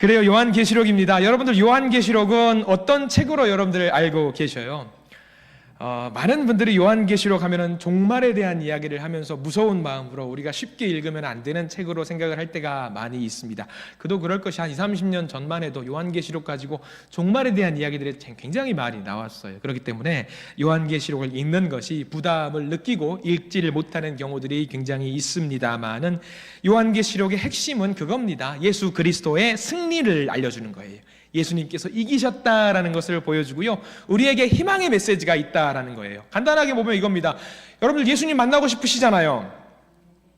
그래요. 요한계시록입니다. 여러분들 요한계시록은 어떤 책으로 여러분들 알고 계셔요? 어, 많은 분들이 요한계시록 하면은 종말에 대한 이야기를 하면서 무서운 마음으로 우리가 쉽게 읽으면 안 되는 책으로 생각을 할 때가 많이 있습니다. 그도 그럴 것이 한 2, 30년 전만 해도 요한계시록 가지고 종말에 대한 이야기들이 굉장히 많이 나왔어요. 그렇기 때문에 요한계시록을 읽는 것이 부담을 느끼고 읽지를 못하는 경우들이 굉장히 있습니다만은 요한계시록의 핵심은 그겁니다. 예수 그리스도의 승리를 알려주는 거예요. 예수님께서 이기셨다라는 것을 보여주고요. 우리에게 희망의 메시지가 있다라는 거예요. 간단하게 보면 이겁니다. 여러분들 예수님 만나고 싶으시잖아요.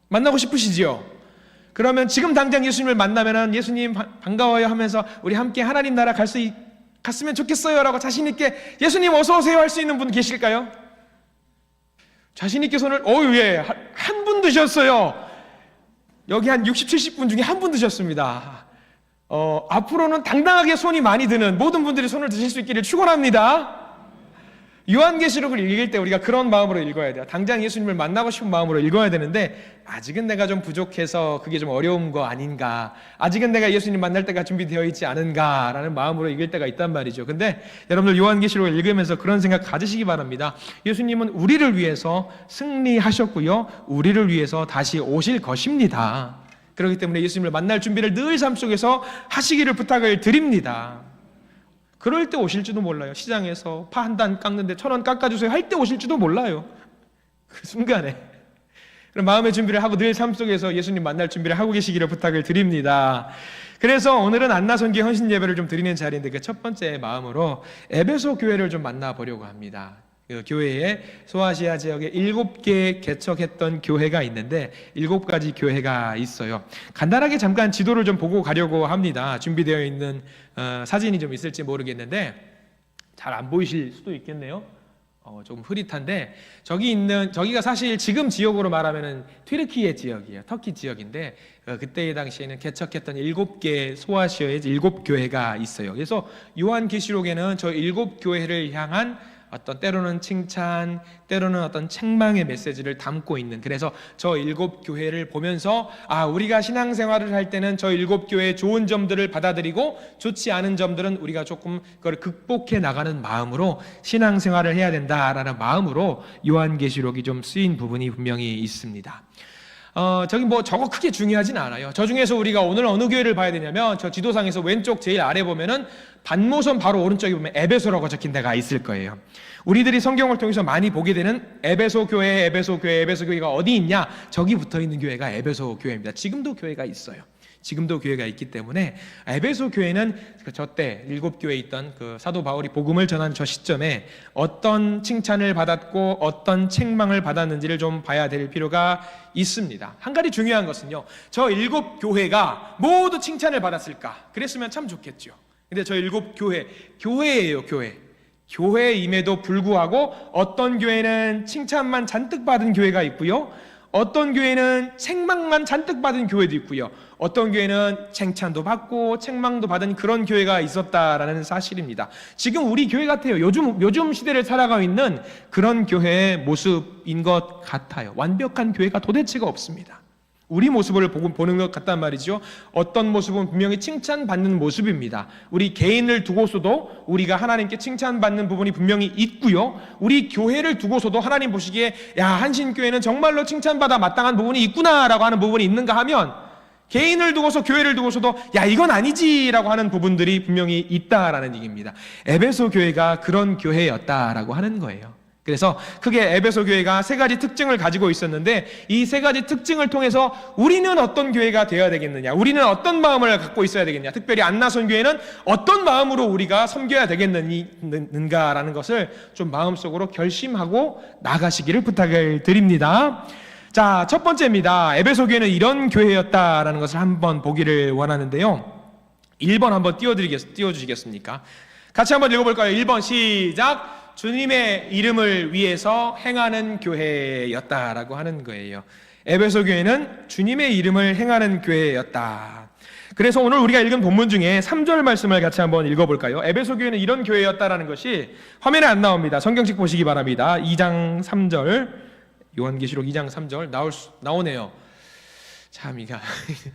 만나고 싶으시지요? 그러면 지금 당장 예수님을 만나면은 예수님 바- 반가워요 하면서 우리 함께 하나님 나라 갈 수 갔으면 좋겠어요라고 자신 있게 예수님 어서 오세요 할 수 있는 분 계실까요? 자신 있게 손을 어유 예. 한 분 드셨어요. 여기 한 60, 70분 중에 한 분 드셨습니다. 어, 앞으로는 당당하게 손이 많이 드는 모든 분들이 손을 드실 수 있기를 축원합니다. 요한계시록을 읽을 때 우리가 그런 마음으로 읽어야 돼요. 당장 예수님을 만나고 싶은 마음으로 읽어야 되는데 아직은 내가 좀 부족해서 그게 좀 어려운 거 아닌가? 아직은 내가 예수님 만날 때가 준비되어 있지 않은가라는 마음으로 읽을 때가 있단 말이죠. 근데 여러분들 요한계시록을 읽으면서 그런 생각 가지시기 바랍니다. 예수님은 우리를 위해서 승리하셨고요. 우리를 위해서 다시 오실 것입니다. 그렇기 때문에 예수님을 만날 준비를 늘 삶 속에서 하시기를 부탁을 드립니다. 그럴 때 오실지도 몰라요. 시장에서 파 한 단 깎는데 천 원 깎아주세요 할 때 오실지도 몰라요. 그 순간에. 그럼 마음의 준비를 하고 늘 삶 속에서 예수님 만날 준비를 하고 계시기를 부탁을 드립니다. 그래서 오늘은 안나선교 헌신 예배를 좀 드리는 자리인데 그 첫 번째 마음으로 에베소 교회를 좀 만나보려고 합니다. 그 교회에 소아시아 지역에 일곱 개 개척했던 교회가 있는데 일곱 가지 교회가 있어요. 간단하게 잠깐 지도를 좀 보고 가려고 합니다. 준비되어 있는 어, 사진이 좀 있을지 모르겠는데 잘 안 보이실 수도 있겠네요. 어, 조금 흐릿한데 저기 있는 저기가 사실 지금 지역으로 말하면은 튀르키예 지역이에요. 터키 지역인데 어, 그때 당시에는 개척했던 일곱 개 소아시아의 일곱 교회가 있어요. 그래서 요한 계시록에는 저 일곱 교회를 향한 어떤 때로는 칭찬, 때로는 어떤 책망의 메시지를 담고 있는 그래서 저 일곱 교회를 보면서 아 우리가 신앙생활을 할 때는 저 일곱 교회의 좋은 점들을 받아들이고 좋지 않은 점들은 우리가 조금 그걸 극복해 나가는 마음으로 신앙생활을 해야 된다라는 마음으로 요한계시록이 좀 쓰인 부분이 분명히 있습니다. 어, 저기 뭐 저거 크게 중요하진 않아요. 저 중에서 우리가 오늘 어느 교회를 봐야 되냐면 저 지도상에서 왼쪽 제일 아래 보면은 반모선 바로 오른쪽에 보면 에베소라고 적힌 데가 있을 거예요. 우리들이 성경을 통해서 많이 보게 되는 에베소 교회, 에베소 교회, 에베소 교회가 어디 있냐? 저기 붙어 있는 교회가 에베소 교회입니다. 지금도 교회가 있어요. 지금도 교회가 있기 때문에 에베소 교회는 그 저때 일곱 교회에 있던 그 사도 바울이 복음을 전한 저 시점에 어떤 칭찬을 받았고 어떤 책망을 받았는지를 좀 봐야 될 필요가 있습니다. 한 가지 중요한 것은요. 저 일곱 교회가 모두 칭찬을 받았을까? 그랬으면 참 좋겠죠. 근데 저 일곱 교회 교회예요, 교회. 교회임에도 불구하고 어떤 교회는 칭찬만 잔뜩 받은 교회가 있고요. 어떤 교회는 책망만 잔뜩 받은 교회도 있고요. 어떤 교회는 칭찬도 받고 책망도 받은 그런 교회가 있었다라는 사실입니다. 지금 우리 교회 같아요. 요즘 요즘 시대를 살아가고 있는 그런 교회의 모습인 것 같아요. 완벽한 교회가 도대체가 없습니다. 우리 모습을 보는 것 같단 말이죠. 어떤 모습은 분명히 칭찬받는 모습입니다. 우리 개인을 두고서도 우리가 하나님께 칭찬받는 부분이 분명히 있고요. 우리 교회를 두고서도 하나님 보시기에 야 한신교회는 정말로 칭찬받아 마땅한 부분이 있구나라고 하는 부분이 있는가 하면 개인을 두고서 교회를 두고서도 야 이건 아니지라고 하는 부분들이 분명히 있다라는 얘기입니다. 에베소 교회가 그런 교회였다라고 하는 거예요. 그래서 크게 에베소 교회가 세 가지 특징을 가지고 있었는데 이 세 가지 특징을 통해서 우리는 어떤 교회가 되어야 되겠느냐, 우리는 어떤 마음을 갖고 있어야 되겠냐, 특별히 안나선 교회는 어떤 마음으로 우리가 섬겨야 되겠는가라는 것을 좀 마음속으로 결심하고 나가시기를 부탁을 드립니다. 자, 첫 번째입니다. 에베소 교회는 이런 교회였다라는 것을 한번 보기를 원하는데요. 1번 한번 띄워 드리겠, 띄워 주시겠습니까? 같이 한번 읽어 볼까요? 1번 시작. 주님의 이름을 위해서 행하는 교회였다라고 하는 거예요. 에베소 교회는 주님의 이름을 행하는 교회였다. 그래서 오늘 우리가 읽은 본문 중에 3절 말씀을 같이 한번 읽어볼까요? 에베소 교회는 이런 교회였다라는 것이 화면에 안 나옵니다. 성경책 보시기 바랍니다. 2장 3절 요한계시록 2장 3절 나올 수, 나오네요. 참 이가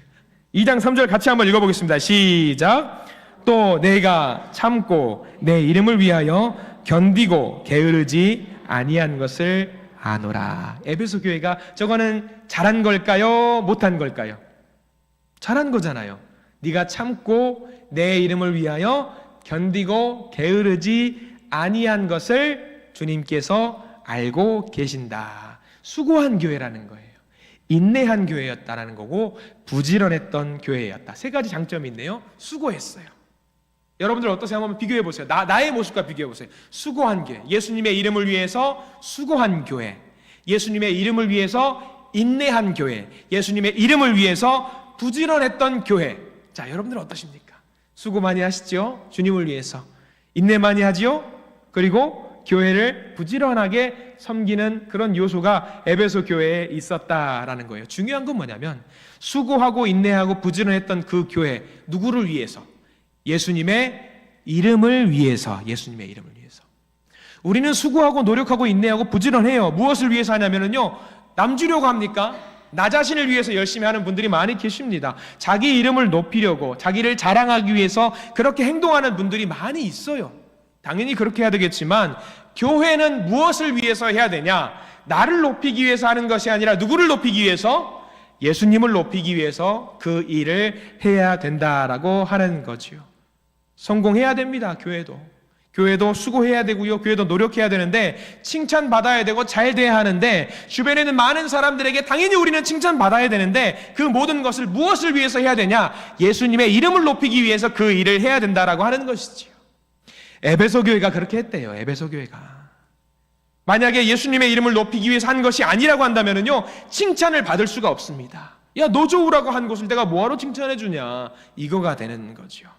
2장 3절 같이 한번 읽어보겠습니다. 시작. 또 내가 참고 내 이름을 위하여 견디고 게으르지 아니한 것을 아노라. 에베소 교회가 저거는 잘한 걸까요? 못한 걸까요? 잘한 거잖아요. 네가 참고 내 이름을 위하여 견디고 게으르지 아니한 것을 주님께서 알고 계신다. 수고한 교회라는 거예요. 인내한 교회였다라는 거고 부지런했던 교회였다. 세 가지 장점이 있네요. 수고했어요. 여러분들 어떠세요? 한번 비교해 보세요. 나, 나의 모습과 비교해 보세요. 수고한 교회. 예수님의 이름을 위해서 수고한 교회. 예수님의 이름을 위해서 인내한 교회. 예수님의 이름을 위해서 부지런했던 교회. 자, 여러분들 어떠십니까? 수고 많이 하시죠? 주님을 위해서. 인내 많이 하지요? 그리고 교회를 부지런하게 섬기는 그런 요소가 에베소 교회에 있었다라는 거예요. 중요한 건 뭐냐면 수고하고 인내하고 부지런했던 그 교회 누구를 위해서? 예수님의 이름을 위해서, 예수님의 이름을 위해서. 우리는 수고하고 노력하고 인내하고 부지런해요. 무엇을 위해서 하냐면요. 남 주려고 합니까? 나 자신을 위해서 열심히 하는 분들이 많이 계십니다. 자기 이름을 높이려고, 자기를 자랑하기 위해서 그렇게 행동하는 분들이 많이 있어요. 당연히 그렇게 해야 되겠지만, 교회는 무엇을 위해서 해야 되냐? 나를 높이기 위해서 하는 것이 아니라 누구를 높이기 위해서? 예수님을 높이기 위해서 그 일을 해야 된다라고 하는 거지요. 성공해야 됩니다, 교회도. 교회도 수고해야 되고요. 교회도 노력해야 되는데 칭찬받아야 되고 잘 돼야 하는데 주변에 는 많은 사람들에게 당연히 우리는 칭찬받아야 되는데 그 모든 것을 무엇을 위해서 해야 되냐? 예수님의 이름을 높이기 위해서 그 일을 해야 된다라고 하는 것이지요. 에베소 교회가 그렇게 했대요. 에베소 교회가. 만약에 예수님의 이름을 높이기 위해서 한 것이 아니라고 한다면요. 칭찬을 받을 수가 없습니다. 야, 너 좋으라고 한 것을 내가 뭐하러 칭찬해 주냐? 이거가 되는 거죠.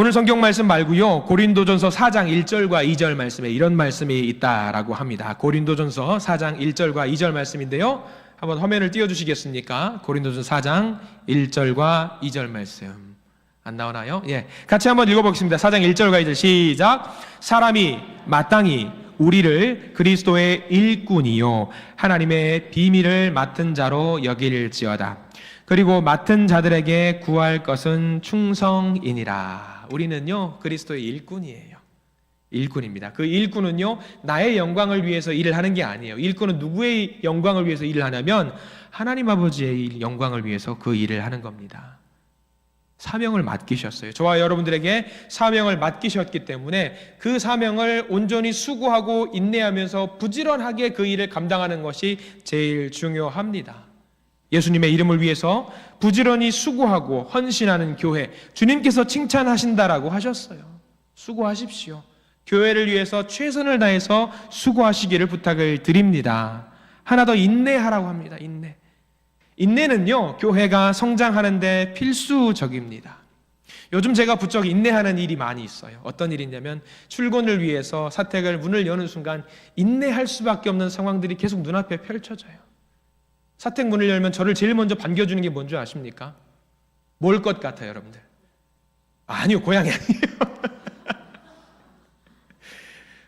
오늘 성경 말씀 말고요. 고린도전서 4장 1절과 2절 말씀에 이런 말씀이 있다라고 합니다. 고린도전서 4장 1절과 2절 말씀인데요. 한번 화면을 띄워 주시겠습니까? 고린도전서 4장 1절과 2절 말씀. 안 나오나요? 예. 같이 한번 읽어 보겠습니다. 4장 1절과 2절 시작. 사람이 마땅히 우리를 그리스도의 일꾼이요 하나님의 비밀을 맡은 자로 여길지어다. 그리고 맡은 자들에게 구할 것은 충성이니라. 우리는요, 그리스도의 일꾼이에요. 일꾼입니다. 그 일꾼은요, 나의 영광을 위해서 일을 하는 게 아니에요. 일꾼은 누구의 영광을 위해서 일을 하냐면, 하나님 아버지의 영광을 위해서 그 일을 하는 겁니다. 사명을 맡기셨어요. 저와 여러분들에게 사명을 맡기셨기 때문에 그 사명을 온전히 수고하고 인내하면서 부지런하게 그 일을 감당하는 것이 제일 중요합니다. 예수님의 이름을 위해서 부지런히 수고하고 헌신하는 교회, 주님께서 칭찬하신다라고 하셨어요. 수고하십시오. 교회를 위해서 최선을 다해서 수고하시기를 부탁을 드립니다. 하나 더 인내하라고 합니다. 인내. 인내는요, 교회가 성장하는데 필수적입니다. 요즘 제가 부쩍 인내하는 일이 많이 있어요. 어떤 일이냐면 출근을 위해서 사택을 문을 여는 순간 인내할 수밖에 없는 상황들이 계속 눈앞에 펼쳐져요. 사택 문을 열면 저를 제일 먼저 반겨주는 게 뭔지 아십니까? 뭘 것 같아요, 여러분들? 아니요, 고양이 아니에요.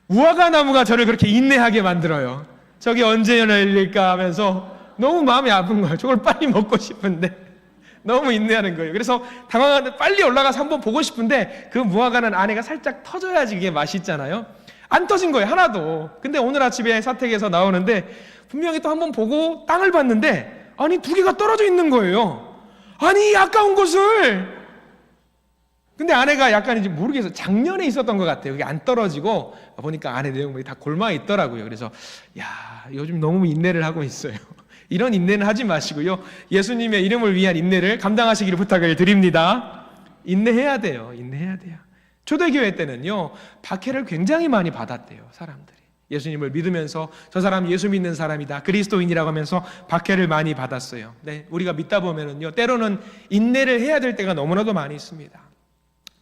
우아가 나무가 저를 그렇게 인내하게 만들어요. 저기 언제 열릴까 하면서 너무 마음이 아픈 거예요. 저걸 빨리 먹고 싶은데. 너무 인내하는 거예요. 그래서 당황하는데 빨리 올라가서 한번 보고 싶은데 그 무화과는 안에가 살짝 터져야지 이게 맛있잖아요. 안 터진 거예요. 하나도. 근데 오늘 아침에 사택에서 나오는데 분명히 또 한 번 보고 땅을 봤는데 아니 두 개가 떨어져 있는 거예요. 아니 아까운 것을 근데 아내가 약간 이제 모르겠어요. 작년에 있었던 것 같아요. 그게 안 떨어지고 보니까 안에 내용물이 다 골마 있더라고요. 그래서 야 요즘 너무 인내를 하고 있어요. 이런 인내는 하지 마시고요. 예수님의 이름을 위한 인내를 감당하시기를 부탁을 드립니다. 인내해야 돼요. 인내해야 돼요. 초대교회 때는요, 박해를 굉장히 많이 받았대요, 사람들이. 예수님을 믿으면서 저 사람 예수 믿는 사람이다. 그리스도인이라고 하면서 박해를 많이 받았어요. 네, 우리가 믿다 보면은요, 때로는 인내를 해야 될 때가 너무나도 많이 있습니다.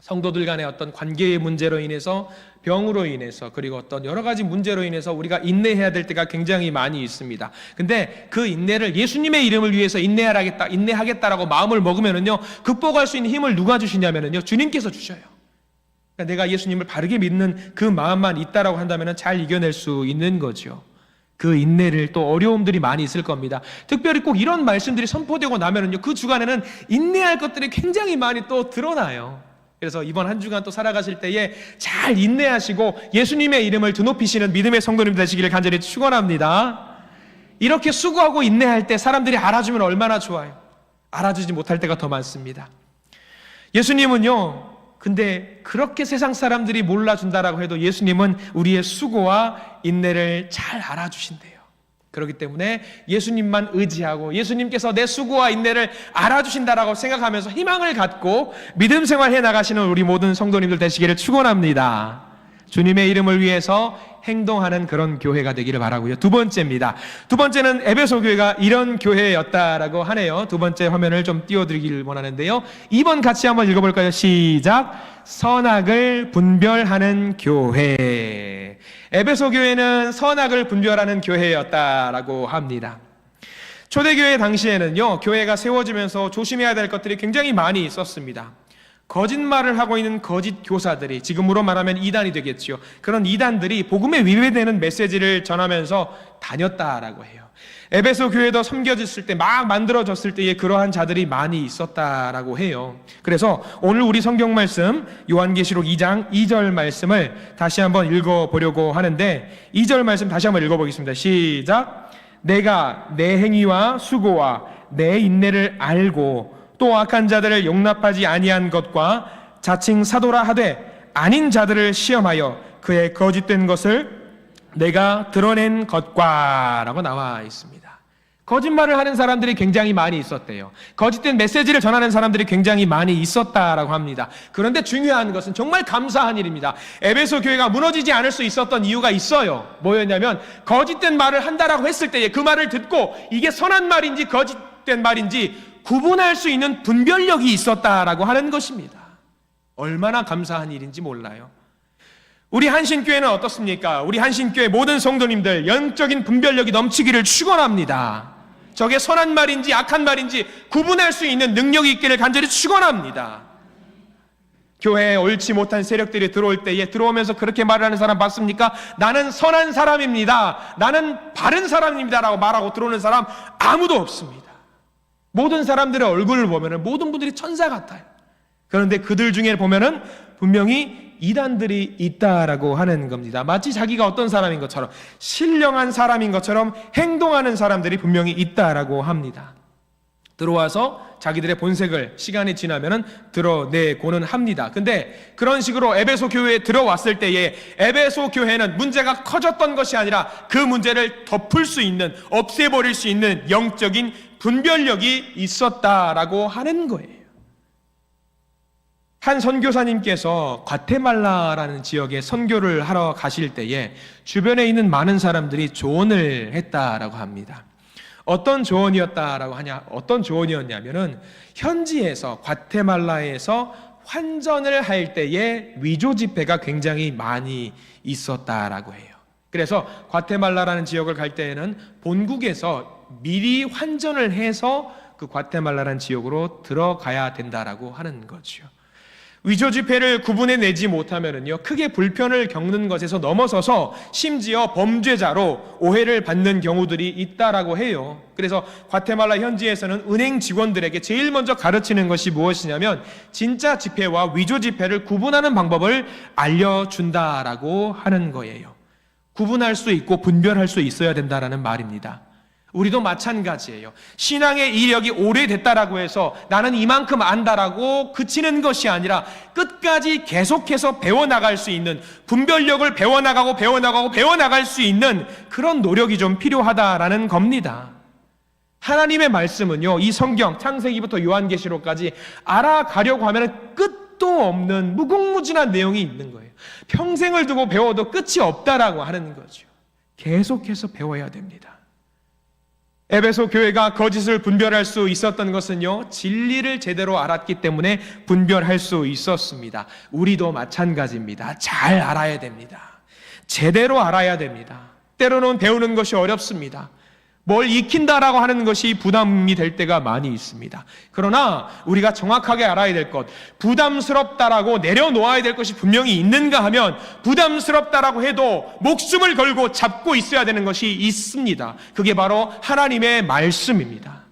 성도들 간의 어떤 관계의 문제로 인해서 병으로 인해서 그리고 어떤 여러 가지 문제로 인해서 우리가 인내해야 될 때가 굉장히 많이 있습니다. 근데 그 인내를 예수님의 이름을 위해서 인내하겠다, 인내하겠다라고 마음을 먹으면은요, 극복할 수 있는 힘을 누가 주시냐면은요, 주님께서 주셔요. 그러니까 내가 예수님을 바르게 믿는 그 마음만 있다라고 한다면은 잘 이겨낼 수 있는 거죠. 그 인내를 또 어려움들이 많이 있을 겁니다. 특별히 꼭 이런 말씀들이 선포되고 나면은요, 그 주간에는 인내할 것들이 굉장히 많이 또 드러나요. 그래서 이번 한 주간 또 살아가실 때에 잘 인내하시고 예수님의 이름을 드높이시는 믿음의 성도님 되시기를 간절히 축원합니다. 이렇게 수고하고 인내할 때 사람들이 알아주면 얼마나 좋아요. 알아주지 못할 때가 더 많습니다. 예수님은요, 근데 그렇게 세상 사람들이 몰라준다라고 해도 예수님은 우리의 수고와 인내를 잘 알아주신대요. 그렇기 때문에 예수님만 의지하고 예수님께서 내 수고와 인내를 알아주신다라고 생각하면서 희망을 갖고 믿음 생활해 나가시는 우리 모든 성도님들 되시기를 축원합니다. 주님의 이름을 위해서 행동하는 그런 교회가 되기를 바라고요. 두 번째입니다. 두 번째는 에베소 교회가 이런 교회였다라고 하네요. 두 번째 화면을 좀 띄워드리길 원하는데요. 2번 같이 한번 읽어볼까요? 시작. 선악을 분별하는 교회. 에베소 교회는 선악을 분별하는 교회였다라고 합니다. 초대교회 당시에는요, 교회가 세워지면서 조심해야 될 것들이 굉장히 많이 있었습니다. 거짓말을 하고 있는 거짓 교사들이 지금으로 말하면 이단이 되겠지요. 그런 이단들이 복음에 위배되는 메시지를 전하면서 다녔다라고 해요. 에베소 교회도 섬겨졌을 때 막 만들어졌을 때에 그러한 자들이 많이 있었다라고 해요. 그래서 오늘 우리 성경 말씀 요한계시록 2장 2절 말씀을 다시 한번 읽어 보려고 하는데 2절 말씀 다시 한번 읽어 보겠습니다. 시작. 내가 내 행위와 수고와 내 인내를 알고 또 악한 자들을 용납하지 아니한 것과 자칭 사도라 하되 아닌 자들을 시험하여 그의 거짓된 것을 내가 드러낸 것과라고 나와 있습니다. 거짓말을 하는 사람들이 굉장히 많이 있었대요. 거짓된 메시지를 전하는 사람들이 굉장히 많이 있었다라고 합니다. 그런데 중요한 것은 정말 감사한 일입니다. 에베소 교회가 무너지지 않을 수 있었던 이유가 있어요. 뭐였냐면 거짓된 말을 한다라고 했을 때에 그 말을 듣고 이게 선한 말인지 거짓 된 말인지 구분할 수 있는 분별력이 있었다라고 하는 것입니다. 얼마나 감사한 일인지 몰라요. 우리 한신교회는 어떻습니까? 우리 한신교회 모든 성도님들 영적인 분별력이 넘치기를 축원합니다. 저게 선한 말인지 악한 말인지 구분할 수 있는 능력이 있기를 간절히 축원합니다. 교회에 옳지 못한 세력들이 들어올 때에 들어오면서 그렇게 말하는 사람 봤습니까? 나는 선한 사람입니다. 나는 바른 사람입니다라고 말하고 들어오는 사람 아무도 없습니다. 모든 사람들의 얼굴을 보면은 모든 분들이 천사 같아요. 그런데 그들 중에 보면은 분명히 이단들이 있다라고 하는 겁니다. 마치 자기가 어떤 사람인 것처럼 신령한 사람인 것처럼 행동하는 사람들이 분명히 있다라고 합니다. 들어와서 자기들의 본색을 시간이 지나면은 드러내고는 합니다. 근데 그런 식으로 에베소 교회에 들어왔을 때에 에베소 교회는 문제가 커졌던 것이 아니라 그 문제를 덮을 수 있는 없애버릴 수 있는 영적인 분별력이 있었다라고 하는 거예요. 한 선교사님께서 과테말라라는 지역에 선교를 하러 가실 때에 주변에 있는 많은 사람들이 조언을 했다라고 합니다. 어떤 조언이었다라고 하냐? 어떤 조언이었냐면은 현지에서 과테말라에서 환전을 할 때에 위조 지폐가 굉장히 많이 있었다라고 해요. 그래서 과테말라라는 지역을 갈 때에는 본국에서 미리 환전을 해서 그 과테말라라는 지역으로 들어가야 된다라고 하는 거죠. 위조 지폐를 구분해 내지 못하면은요 크게 불편을 겪는 것에서 넘어서서 심지어 범죄자로 오해를 받는 경우들이 있다라고 해요. 그래서 과테말라 현지에서는 은행 직원들에게 제일 먼저 가르치는 것이 무엇이냐면 진짜 지폐와 위조 지폐를 구분하는 방법을 알려준다라고 하는 거예요. 구분할 수 있고 분별할 수 있어야 된다라는 말입니다. 우리도 마찬가지예요. 신앙의 이력이 오래됐다라고 해서 나는 이만큼 안다라고 그치는 것이 아니라 끝까지 계속해서 배워나갈 수 있는 분별력을 배워나가고 배워나가고 배워나갈 수 있는 그런 노력이 좀 필요하다라는 겁니다. 하나님의 말씀은요, 이 성경, 창세기부터 요한계시록까지 알아가려고 하면 끝도 없는 무궁무진한 내용이 있는 거예요. 평생을 두고 배워도 끝이 없다라고 하는 거죠. 계속해서 배워야 됩니다. 에베소 교회가 거짓을 분별할 수 있었던 것은요, 진리를 제대로 알았기 때문에 분별할 수 있었습니다. 우리도 마찬가지입니다. 잘 알아야 됩니다. 제대로 알아야 됩니다. 때로는 배우는 것이 어렵습니다. 뭘 익힌다라고 하는 것이 부담이 될 때가 많이 있습니다. 그러나 우리가 정확하게 알아야 될 것, 부담스럽다라고 내려놓아야 될 것이 분명히 있는가 하면 부담스럽다라고 해도 목숨을 걸고 잡고 있어야 되는 것이 있습니다. 그게 바로 하나님의 말씀입니다.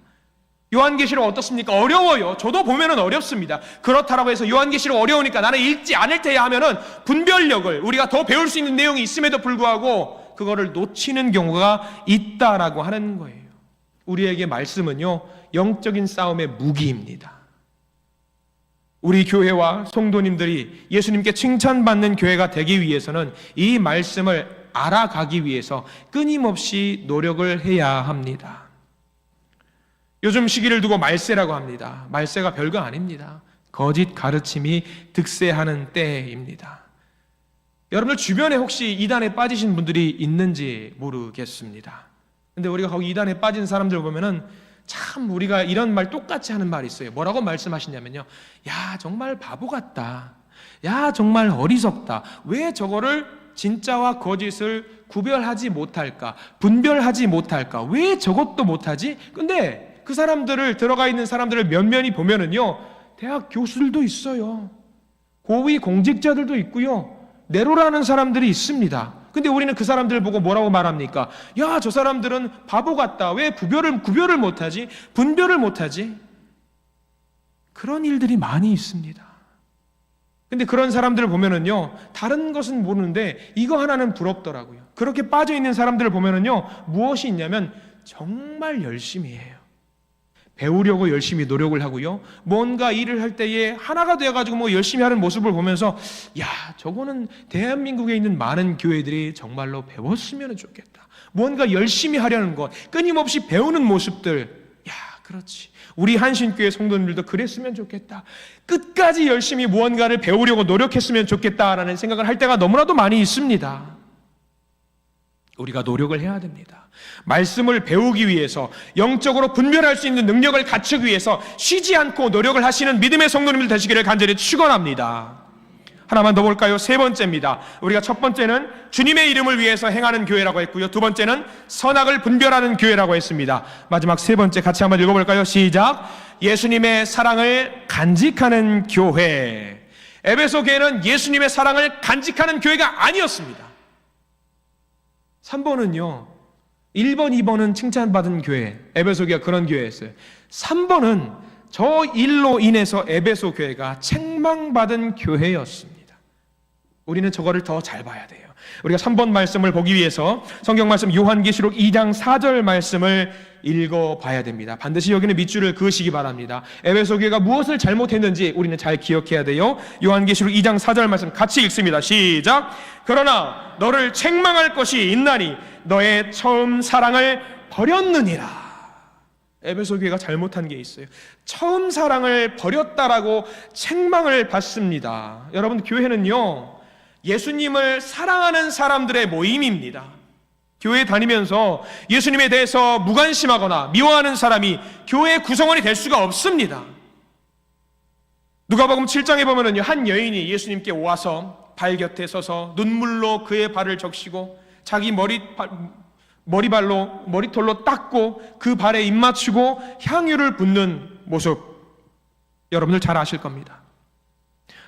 요한계시록 어떻습니까? 어려워요. 저도 보면은 어렵습니다. 그렇다라고 해서 요한계시록 어려우니까 나는 읽지 않을 테야 하면은 분별력을 우리가 더 배울 수 있는 내용이 있음에도 불구하고 그거를 놓치는 경우가 있다라고 하는 거예요. 우리에게 말씀은요, 영적인 싸움의 무기입니다. 우리 교회와 성도님들이 예수님께 칭찬받는 교회가 되기 위해서는 이 말씀을 알아가기 위해서 끊임없이 노력을 해야 합니다. 요즘 시기를 두고 말세라고 합니다. 말세가 별거 아닙니다. 거짓 가르침이 득세하는 때입니다. 여러분들 주변에 혹시 이단에 빠지신 분들이 있는지 모르겠습니다. 근데 우리가 거기 이단에 빠진 사람들 보면은 참 우리가 이런 말 똑같이 하는 말이 있어요. 뭐라고 말씀하시냐면요. 야, 정말 바보 같다. 야, 정말 어리석다. 왜 저거를 진짜와 거짓을 구별하지 못할까? 분별하지 못할까? 왜 저것도 못하지? 근데 그 사람들을 들어가 있는 사람들을 면면히 보면은요. 대학 교수들도 있어요. 고위 공직자들도 있고요. 내로라는 사람들이 있습니다. 근데 우리는 그 사람들을 보고 뭐라고 말합니까? 야, 저 사람들은 바보 같다. 왜 구별을 구별을 못 하지? 분별을 못 하지? 그런 일들이 많이 있습니다. 근데 그런 사람들을 보면은요, 다른 것은 모르는데 이거 하나는 부럽더라고요. 그렇게 빠져 있는 사람들을 보면은요, 무엇이 있냐면 정말 열심히 해요. 배우려고 열심히 노력을 하고요. 뭔가 일을 할 때에 하나가 되어가지고 뭐 열심히 하는 모습을 보면서 야, 저거는 대한민국에 있는 많은 교회들이 정말로 배웠으면 좋겠다. 뭔가 열심히 하려는 것, 끊임없이 배우는 모습들. 야, 그렇지. 우리 한신교회 성도님들도 그랬으면 좋겠다. 끝까지 열심히 무언가를 배우려고 노력했으면 좋겠다라는 생각을 할 때가 너무나도 많이 있습니다. 우리가 노력을 해야 됩니다. 말씀을 배우기 위해서 영적으로 분별할 수 있는 능력을 갖추기 위해서 쉬지 않고 노력을 하시는 믿음의 성도님들 되시기를 간절히 축원합니다. 하나만 더 볼까요? 세 번째입니다. 우리가 첫 번째는 주님의 이름을 위해서 행하는 교회라고 했고요. 두 번째는 선악을 분별하는 교회라고 했습니다. 마지막 세 번째 같이 한번 읽어볼까요? 시작. 예수님의 사랑을 간직하는 교회. 에베소 교회는 예수님의 사랑을 간직하는 교회가 아니었습니다. 3번은요. 1번, 2번은 칭찬받은 교회. 에베소 교회가 그런 교회였어요. 3번은 저 일로 인해서 에베소 교회가 책망받은 교회였습니다. 우리는 저거를 더 잘 봐야 돼요. 우리가 3번 말씀을 보기 위해서 성경 말씀 요한계시록 2장 4절 말씀을 읽어 봐야 됩니다. 반드시 여기는 밑줄을 그으시기 바랍니다. 에베소 교회가 무엇을 잘못했는지 우리는 잘 기억해야 돼요. 요한계시록 2장 4절 말씀 같이 읽습니다. 시작. 그러나 너를 책망할 것이 있나니 너의 처음 사랑을 버렸느니라. 에베소 교회가 잘못한 게 있어요. 처음 사랑을 버렸다라고 책망을 받습니다. 여러분 교회는요. 예수님을 사랑하는 사람들의 모임입니다. 교회 다니면서 예수님에 대해서 무관심하거나 미워하는 사람이 교회 구성원이 될 수가 없습니다. 누가복음 7장에 보면은요. 한 여인이 예수님께 와서 발 곁에 서서 눈물로 그의 발을 적시고 자기 머리 머리발로 머리털로 닦고 그 발에 입 맞추고 향유를 붓는 모습 여러분들 잘 아실 겁니다.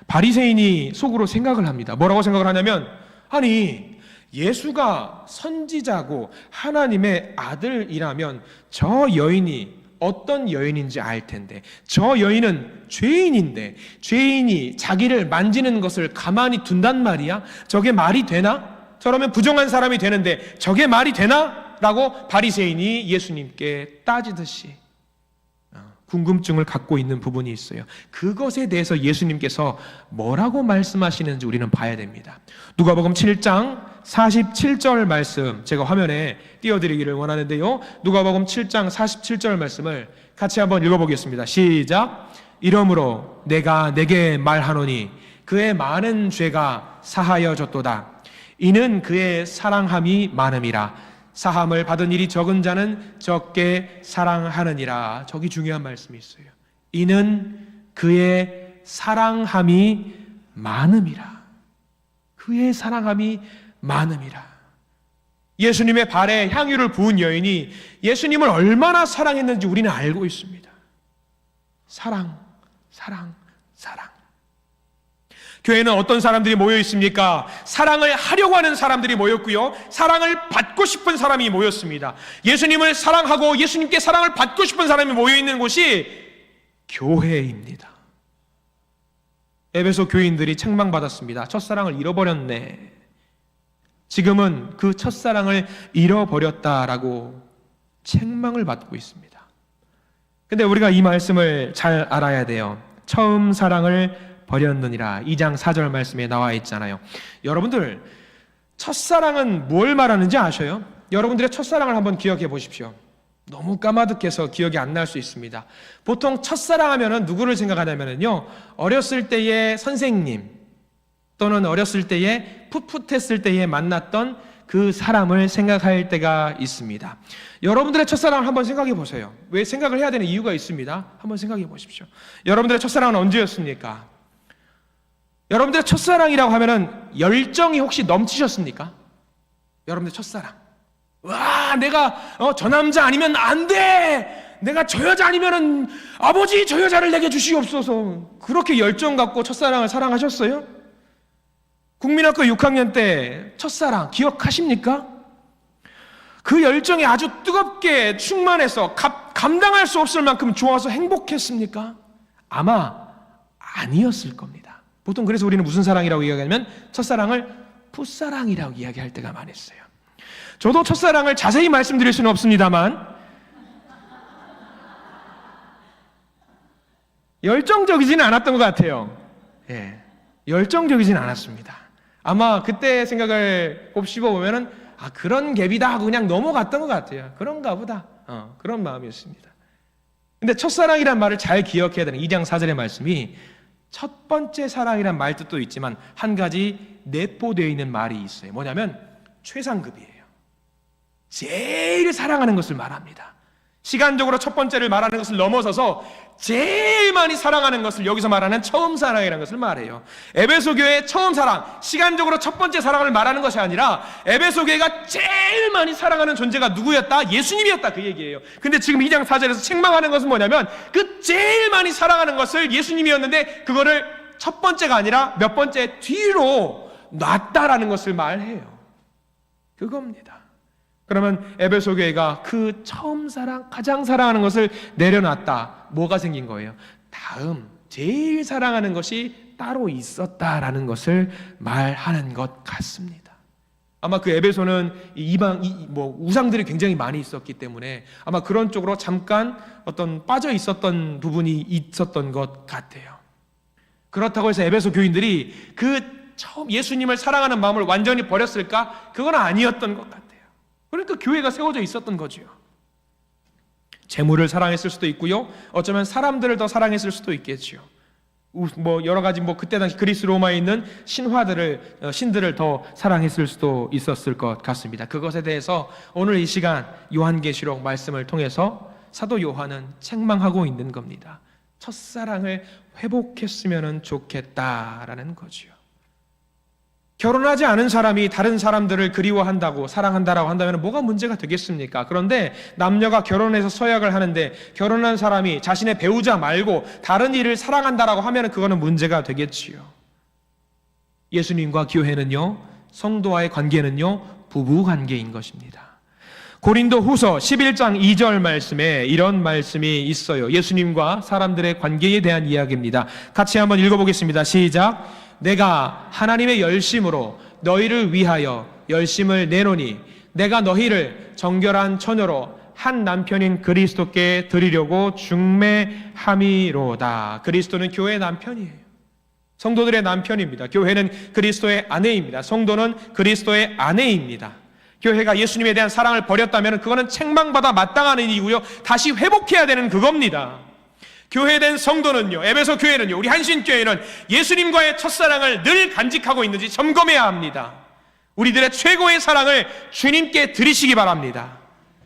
바리새인이 속으로 생각을 합니다. 뭐라고 생각을 하냐면 아니 예수가 선지자고 하나님의 아들이라면 저 여인이 어떤 여인인지 알 텐데 저 여인은 죄인인데 죄인이 자기를 만지는 것을 가만히 둔단 말이야? 저게 말이 되나? 저러면 부정한 사람이 되는데 저게 말이 되나? 라고 바리새인이 예수님께 따지듯이 어, 궁금증을 갖고 있는 부분이 있어요. 그것에 대해서 예수님께서 뭐라고 말씀하시는지 우리는 봐야 됩니다. 누가복음 7장 47절 말씀 제가 화면에 띄워드리기를 원하는데요. 누가복음 7장 47절 말씀을 같이 한번 읽어보겠습니다. 시작. 이러므로 내가 내게 말하노니 그의 많은 죄가 사하여졌도다. 이는 그의 사랑함이 많음이라. 사함을 받은 일이 적은 자는 적게 사랑하느니라. 저기 중요한 말씀이 있어요. 이는 그의 사랑함이 많음이라. 그의 사랑함이 많음이라. 예수님의 발에 향유를 부은 여인이 예수님을 얼마나 사랑했는지 우리는 알고 있습니다. 사랑, 사랑, 사랑. 교회는 어떤 사람들이 모여 있습니까? 사랑을 하려고 하는 사람들이 모였고요. 사랑을 받고 싶은 사람이 모였습니다. 예수님을 사랑하고 예수님께 사랑을 받고 싶은 사람이 모여 있는 곳이 교회입니다. 에베소 교인들이 책망받았습니다. 첫사랑을 잃어버렸네. 지금은 그 첫사랑을 잃어버렸다라고 책망을 받고 있습니다. 근데 우리가 이 말씀을 잘 알아야 돼요. 처음 사랑을 버렸느니라. 2장 4절 말씀에 나와 있잖아요. 여러분들, 첫사랑은 뭘 말하는지 아셔요? 여러분들의 첫사랑을 한번 기억해 보십시오. 너무 까마득해서 기억이 안 날 수 있습니다. 보통 첫사랑 하면은 누구를 생각하냐면요. 어렸을 때의 선생님 또는 어렸을 때에 풋풋했을 때에 만났던 그 사람을 생각할 때가 있습니다. 여러분들의 첫사랑을 한번 생각해 보세요. 왜 생각을 해야 되는 이유가 있습니다. 한번 생각해 보십시오. 여러분들의 첫사랑은 언제였습니까? 여러분들의 첫사랑이라고 하면은 열정이 혹시 넘치셨습니까? 여러분들 첫사랑. 와, 내가 어, 저 남자 아니면 안 돼. 내가 저 여자 아니면은 아버지 저 여자를 내게 주시옵소서. 그렇게 열정 갖고 첫사랑을 사랑하셨어요? 국민학교 6학년 때 첫사랑 기억하십니까? 그 열정이 아주 뜨겁게 충만해서 감, 감당할 수 없을 만큼 좋아서 행복했습니까? 아마 아니었을 겁니다. 보통 그래서 우리는 무슨 사랑이라고 이야기하면 첫사랑을 풋사랑이라고 이야기할 때가 많았어요. 저도 첫사랑을 자세히 말씀드릴 수는 없습니다만 열정적이지는 않았던 것 같아요. 예, 열정적이지는 않았습니다. 아마 그때 생각을 곱씹어 보면은 아 그런 갭이다 하고 그냥 넘어갔던 것 같아요. 그런가 보다. 어, 그런 마음이었습니다. 근데 첫사랑이란 말을 잘 기억해야 되는 2장 4절의 말씀이 첫 번째 사랑이란 말뜻도 있지만 한 가지 내포되어 있는 말이 있어요. 뭐냐면 최상급이에요. 제일 사랑하는 것을 말합니다. 시간적으로 첫 번째를 말하는 것을 넘어서서 제일 많이 사랑하는 것을 여기서 말하는 처음 사랑이라는 것을 말해요. 에베소 교회의 처음 사랑, 시간적으로 첫 번째 사랑을 말하는 것이 아니라 에베소 교회가 제일 많이 사랑하는 존재가 누구였다? 예수님이었다 그 얘기예요. 근데 지금 2장 4절에서 책망하는 것은 뭐냐면 그 제일 많이 사랑하는 것을 예수님이었는데 그거를 첫 번째가 아니라 몇 번째 뒤로 놨다라는 것을 말해요. 그겁니다. 그러면 에베소 교회가 그 처음 사랑, 가장 사랑하는 것을 내려놨다. 뭐가 생긴 거예요? 다음, 제일 사랑하는 것이 따로 있었다라는 것을 말하는 것 같습니다. 아마 그 에베소는 이방, 이, 뭐, 우상들이 굉장히 많이 있었기 때문에 아마 그런 쪽으로 잠깐 어떤 빠져 있었던 부분이 있었던 것 같아요. 그렇다고 해서 에베소 교인들이 그 처음 예수님을 사랑하는 마음을 완전히 버렸을까? 그건 아니었던 것 같아요. 그러니까 교회가 세워져 있었던 거죠. 재물을 사랑했을 수도 있고요. 어쩌면 사람들을 더 사랑했을 수도 있겠지요. 뭐 여러 가지 뭐 그때 당시 그리스 로마에 있는 신화들을 어, 신들을 더 사랑했을 수도 있었을 것 같습니다. 그것에 대해서 오늘 이 시간 요한계시록 말씀을 통해서 사도 요한은 책망하고 있는 겁니다. 첫사랑을 회복했으면 좋겠다라는 거지요. 결혼하지 않은 사람이 다른 사람들을 그리워한다고 사랑한다라고 한다면 뭐가 문제가 되겠습니까? 그런데 남녀가 결혼해서 서약을 하는데 결혼한 사람이 자신의 배우자 말고 다른 이를 사랑한다라고 하면 그거는 문제가 되겠지요. 예수님과 교회는요, 성도와의 관계는요, 부부 관계인 것입니다. 고린도 후서 11장 2절 말씀에 이런 말씀이 있어요. 예수님과 사람들의 관계에 대한 이야기입니다. 같이 한번 읽어보겠습니다. 시작. 내가 하나님의 열심으로 너희를 위하여 열심을 내노니 내가 너희를 정결한 처녀로 한 남편인 그리스도께 드리려고 중매함이로다. 그리스도는 교회의 남편이에요. 성도들의 남편입니다. 교회는 그리스도의 아내입니다. 성도는 그리스도의 아내입니다. 교회가 예수님에 대한 사랑을 버렸다면 그거는 책망받아 마땅한 이유요. 다시 회복해야 되는 그겁니다. 교회된 성도는요, 에베소 교회는요, 우리 한신교회는 예수님과의 첫사랑을 늘 간직하고 있는지 점검해야 합니다. 우리들의 최고의 사랑을 주님께 드리시기 바랍니다.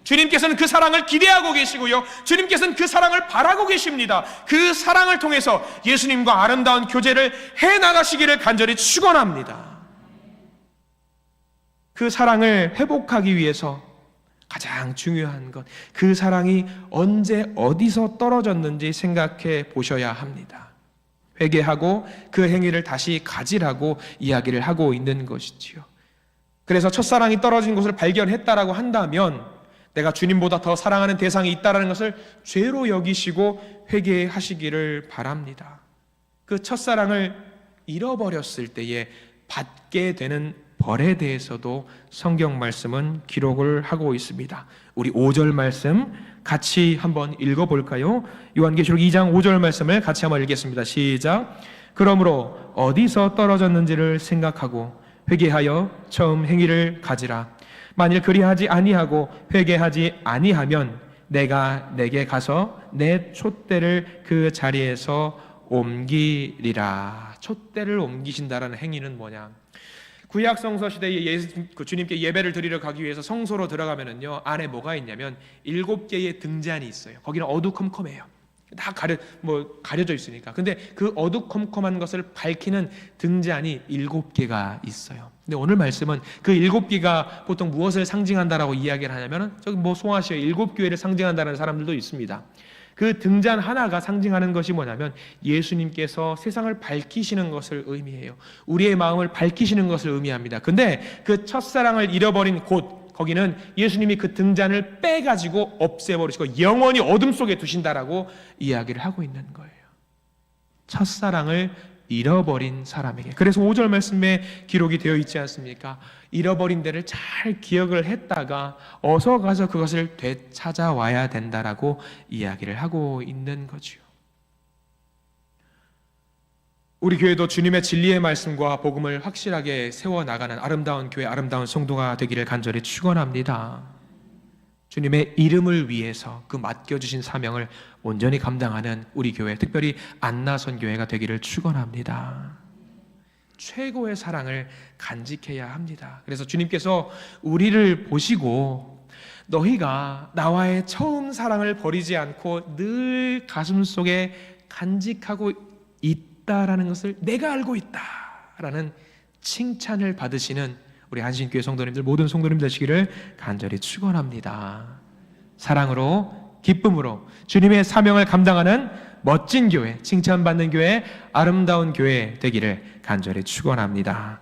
주님께서는 그 사랑을 기대하고 계시고요. 주님께서는 그 사랑을 바라고 계십니다. 그 사랑을 통해서 예수님과 아름다운 교제를 해 나가시기를 간절히 축원합니다. 그 사랑을 회복하기 위해서 가장 중요한 것, 그 사랑이 언제 어디서 떨어졌는지 생각해 보셔야 합니다. 회개하고 그 행위를 다시 가지라고 이야기를 하고 있는 것이지요. 그래서 첫사랑이 떨어진 것을 발견했다라고 한다면 내가 주님보다 더 사랑하는 대상이 있다라는 것을 죄로 여기시고 회개하시기를 바랍니다. 그 첫사랑을 잃어버렸을 때에 받게 되는 벌에 대해서도 성경 말씀은 기록을 하고 있습니다. 우리 5절 말씀 같이 한번 읽어 볼까요? 요한계시록 2장 5절 말씀을 같이 한번 읽겠습니다. 시작. 그러므로 어디서 떨어졌는지를 생각하고 회개하여 처음 행위를 가지라. 만일 그리하지 아니하고 회개하지 아니하면 내가 내게 가서 내 촛대를 그 자리에서 옮기리라. 촛대를 옮기신다라는 행위는 뭐냐? 구약 성서 시대에 예수, 그 주님께 예배를 드리러 가기 위해서 성소로 들어가면은요 안에 뭐가 있냐면 일곱 개의 등잔이 있어요. 거기는 어두컴컴해요. 다 가려 뭐 가려져 있으니까. 근데 그 어두컴컴한 것을 밝히는 등잔이 일곱 개가 있어요. 근데 오늘 말씀은 그 일곱 개가 보통 무엇을 상징한다라고 이야기를 하냐면은 저기 뭐 송아시에 일곱 교회를 상징한다는 사람들도 있습니다. 그 등잔 하나가 상징하는 것이 뭐냐면 예수님께서 세상을 밝히시는 것을 의미해요. 우리의 마음을 밝히시는 것을 의미합니다. 근데 그 첫사랑을 잃어버린 곳 거기는 예수님이 그 등잔을 빼가지고 없애버리시고 영원히 어둠 속에 두신다라고 이야기를 하고 있는 거예요. 첫사랑을 잃어버린 사람에게. 그래서 5절 말씀에 기록이 되어 있지 않습니까? 잃어버린 데를 잘 기억을 했다가 어서 가서 그것을 되찾아와야 된다라고 이야기를 하고 있는 거지요. 우리 교회도 주님의 진리의 말씀과 복음을 확실하게 세워 나가는 아름다운 교회, 아름다운 성도가 되기를 간절히 축원합니다. 주님의 이름을 위해서 그 맡겨주신 사명을 온전히 감당하는 우리 교회, 특별히 안나선 교회가 되기를 축원합니다. 최고의 사랑을 간직해야 합니다. 그래서 주님께서 우리를 보시고 너희가 나와의 처음 사랑을 버리지 않고 늘 가슴 속에 간직하고 있다라는 것을 내가 알고 있다라는 칭찬을 받으시는 우리 한신교회 성도님들 모든 성도님 되시기를 간절히 축원합니다. 사랑으로 기쁨으로 주님의 사명을 감당하는 멋진 교회, 칭찬받는 교회, 아름다운 교회 되기를 간절히 축원합니다.